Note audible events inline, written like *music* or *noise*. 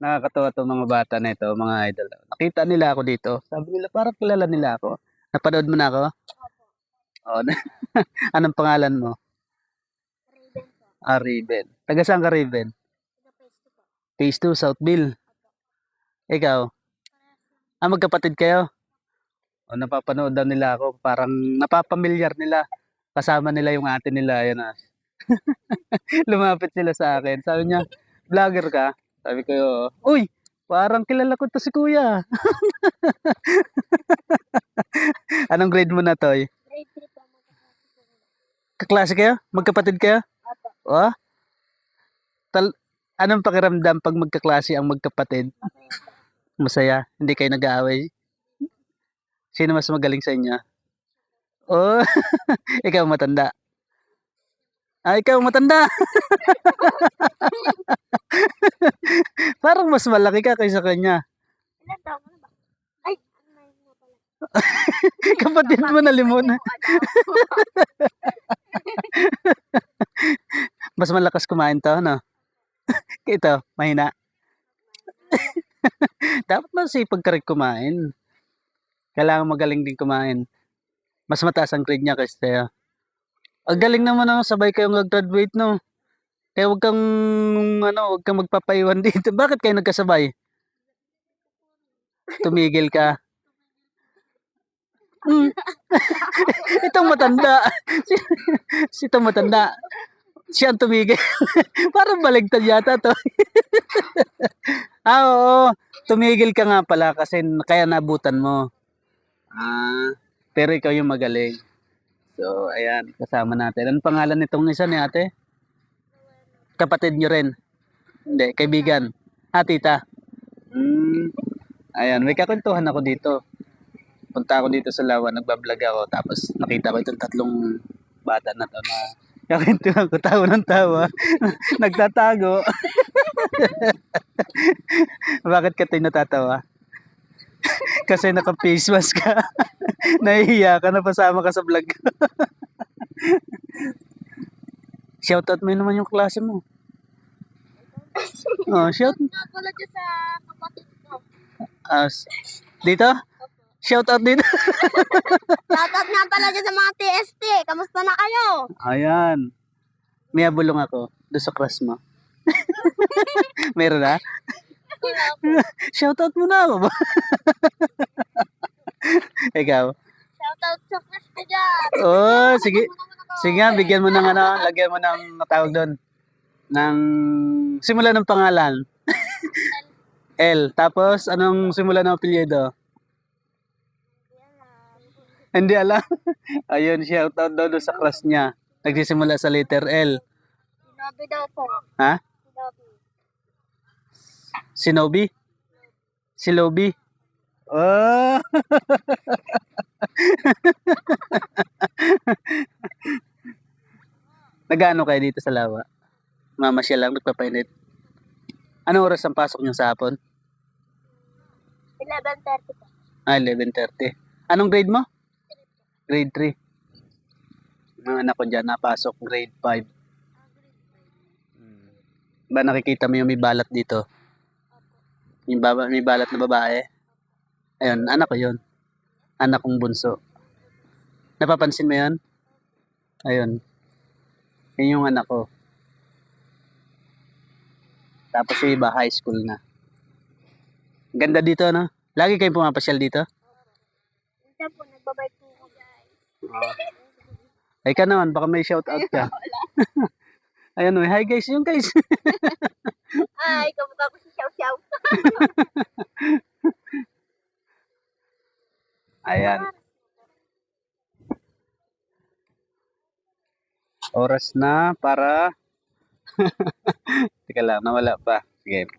Nakakatuwa 'tong mga bata na ito, mga idol. Nakita nila ako dito. Sabi nila parang kilala nila ako. Napanood mo na ako? Oo. *laughs* Anong pangalan mo? Raven po. Ah, Raven. Taga saan ka, Raven? Taga Pesto po. Phase 2, Southville. Ikaw? Ah, magkapatid kayo? O, napapanood daw nila ako. Parang napapamilyar nila. Kasama nila yung ate nila. Ayan ah. Lumapit sila sa akin. Sabi niya, vlogger ka? Sabi ko, uy, parang kilala ko to si kuya. *laughs* Anong grade mo na, Toy? Grade 3 po. Kaklase kayo? Magkapatid kayo? Opo. Oh? Tal anong pakiramdam pag magkaklase ang magkapatid? Masaya? Hindi kayo nag-aaway? Sino mas magaling sa inyo? Oh, *laughs* ikaw matanda. Ah, ikaw matanda. *laughs* Parang mas malaki ka kaysa kanya. Ilan taon mo na ba? Ay, ano na pala. Kapatid mo na limon. *laughs* Mas malakas kumain to, no? *laughs* Ito, mahina. Dapat masipag ka rin kumain. Kailangan magaling din kumain. Mas mataas ang grade niya kasi sa'yo. Ang galing naman no, sabay kayong nag-graduate, no? Kaya huwag kang, ano, huwag kang magpapaiwan *laughs* dito. Bakit kayo nagkasabay? Tumigil ka. Hmm. *laughs* Itong matanda. si, si itong matanda. Siya ang tumigil. *laughs* Parang baligtad yata to. ah, oo. Tumigil ka nga pala kasi kaya nabutan mo. Ah, pero ikaw yung magaling. So, ayan, kasama natin. Anong pangalan nitong isa ni ate? Kapatid nyo rin? Hindi, kaibigan. Ah, tita. Hmm. Ayan, may kakwentuhan ako dito. Punta ako dito sa Lawa, nagbablog ako. Tapos nakita ko itong tatlong bata na to na kakwentuhan ko, tawa ng tawa. *laughs* Nagtatago. *laughs* Bakit ka tayo natatawa? Kasi naka-face mask ka. *laughs* Nahihiya ka, napasama ka sa vlog. *laughs* Shoutout mo yun naman yung klase mo. *laughs* Oh, shout. Dyan sa kapatid ko. As, dito? Shoutout dito. Shoutout nga pala dyan sa mga TST. Kamusta na kayo? Ayan. May abulong ako doon sa class mo. Meron na? *laughs* Shoutout mo na ako ba? *laughs* Ikaw. Shoutout sa ko dyan. Oh, sige. Sige nga, bigyan mo ng ano, lagyan mo ng tawag doon. Ng simula ng pangalan. *laughs* L. Tapos, anong simula ng apelyido? Hindi alam. Ayun, shoutout daw doon sa class niya. Nagsisimula sa letter L. Sinabi daw po. Ha? Sinabi. Sinobi? Silobi? Oh! *laughs* Nagano kayo dito sa lawa? Mama siya lang nagpapainit. Anong oras ang pasok niyo sa hapon? 11.30 po. Ah, 11.30. Anong grade mo? Grade 3. Ang anak ko dyan, napasok grade 5. Hmm. Ba nakikita mo yung may balat dito? Yung baba, may balat na babae? Ayun, anak ko yun. Anak kong bunso. Napapansin mo yun? Ayun. Yun yung anak ko. Tapos yung iba, high school na. Ganda dito, no? Lagi kayong pumapasyal dito? Minsan po, nagbabike po ako guys. Ay ka naman, baka may shout out ka. Ayan *laughs* o, hi guys, yung guys. *laughs* Ay, kamukha ko. *laughs* Ayan. Oras na para... *laughs* Teka lang, nawala pa. Sige.